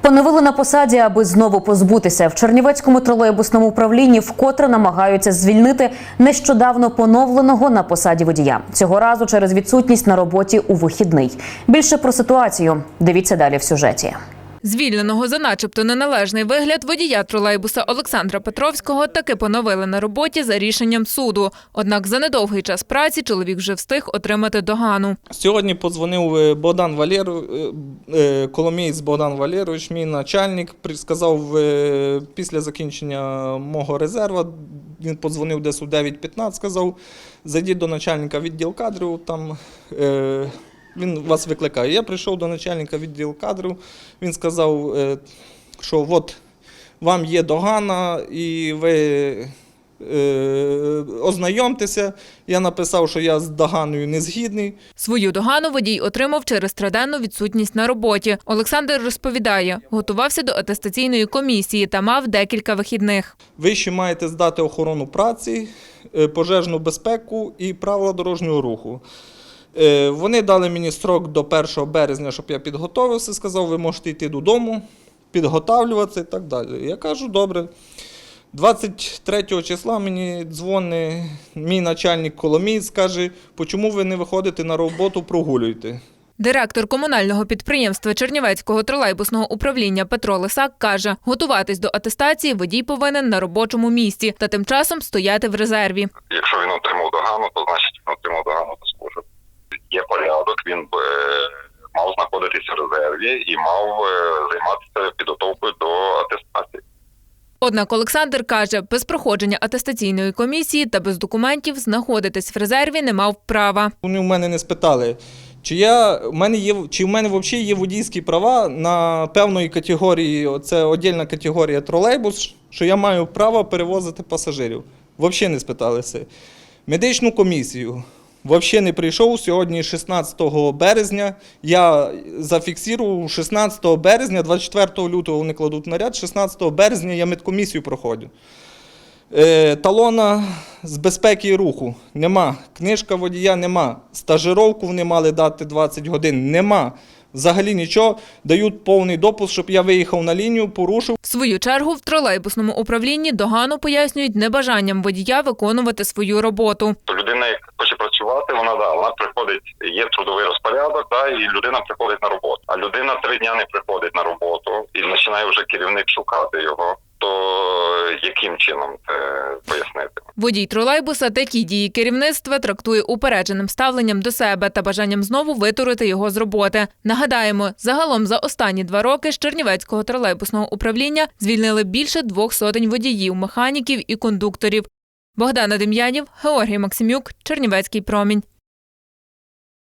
Поновили на посаді, аби знову позбутися. В Чернівецькому тролейбусному управлінні вкотре намагаються звільнити нещодавно поновленого на посаді водія. Цього разу через відсутність на роботі у вихідний. Більше про ситуацію дивіться далі в сюжеті. Звільненого за начебто неналежний вигляд водія тролейбуса Олександра Петровського таки поновили на роботі за рішенням суду. Однак за недовгий час праці чоловік вже встиг отримати догану. Сьогодні подзвонив е, Богдан Валєр, е, е, Коломієць Богдан Валєрович, мій начальник, сказав після закінчення мого резерва, він подзвонив десь у 9.15, сказав, зайдіть до начальника відділ кадрів, там він вас викликає. Я прийшов до начальника відділу кадрів, він сказав, е, що от вам є догана і ви е, ознайомтеся. Я написав, що я з доганою не згідний. Свою догану водій отримав через триденну відсутність на роботі. Олександр розповідає, готувався до атестаційної комісії та мав декілька вихідних. Ви ще маєте здати охорону праці, е, пожежну безпеку і правила дорожнього руху. Е, Вони дали мені строк до 1 березня, щоб я підготовився. Сказав, ви можете йти додому, підготавлюватися і так далі. Я кажу, добре. 23 числа мені дзвонить мій начальник Коломієць, каже, чому ви не виходите на роботу, прогулюєте. Директор комунального підприємства Чернівецького тролейбусного управління Петро Лисак каже, готуватись до атестації водій повинен на робочому місці та тим часом стояти в резерві. Якщо він отримав догану, то значить він отримав догану порядок, він е, мав знаходитися в резерві і мав е, займатися підготовкою до атестації. Однак Олександр каже, без проходження атестаційної комісії та без документів знаходитись в резерві не мав права. Вони в мене не спитали, чи я в мене є чи в мене взагалі є водійські права на певної категорії, це окрема категорія тролейбус, що я маю право перевозити пасажирів. Взагалі не спиталися. Медичну комісію. Взагалі не прийшов сьогодні, 16 березня. Я зафіксував 16 березня, 24 лютого вони кладуть наряд, 16 березня я медкомісію проходжу. Е, талона з безпеки і руху нема. Книжка водія нема. Стажировку вони мали дати 20 годин. Нема. Взагалі нічого. Дають повний допуск, щоб я виїхав на лінію, порушив. В свою чергу в тролейбусному управлінні догану пояснюють небажанням водія виконувати свою роботу. Людина, яка працювати, вона да, вона приходить, є трудовий розпорядок, да, і людина приходить на роботу. А людина три дня не приходить на роботу і починає вже керівник шукати його. То яким чином це пояснити? Водій тролейбуса такі дії керівництва трактує упередженим ставленням до себе та бажанням знову витурити його з роботи. Нагадаємо, загалом за останні два роки з Чернівецького тролейбусного управління звільнили більше двох сотень водіїв, механіків і кондукторів. Богдана Дем'янів, Георгій Максимюк, Чернівецький промінь.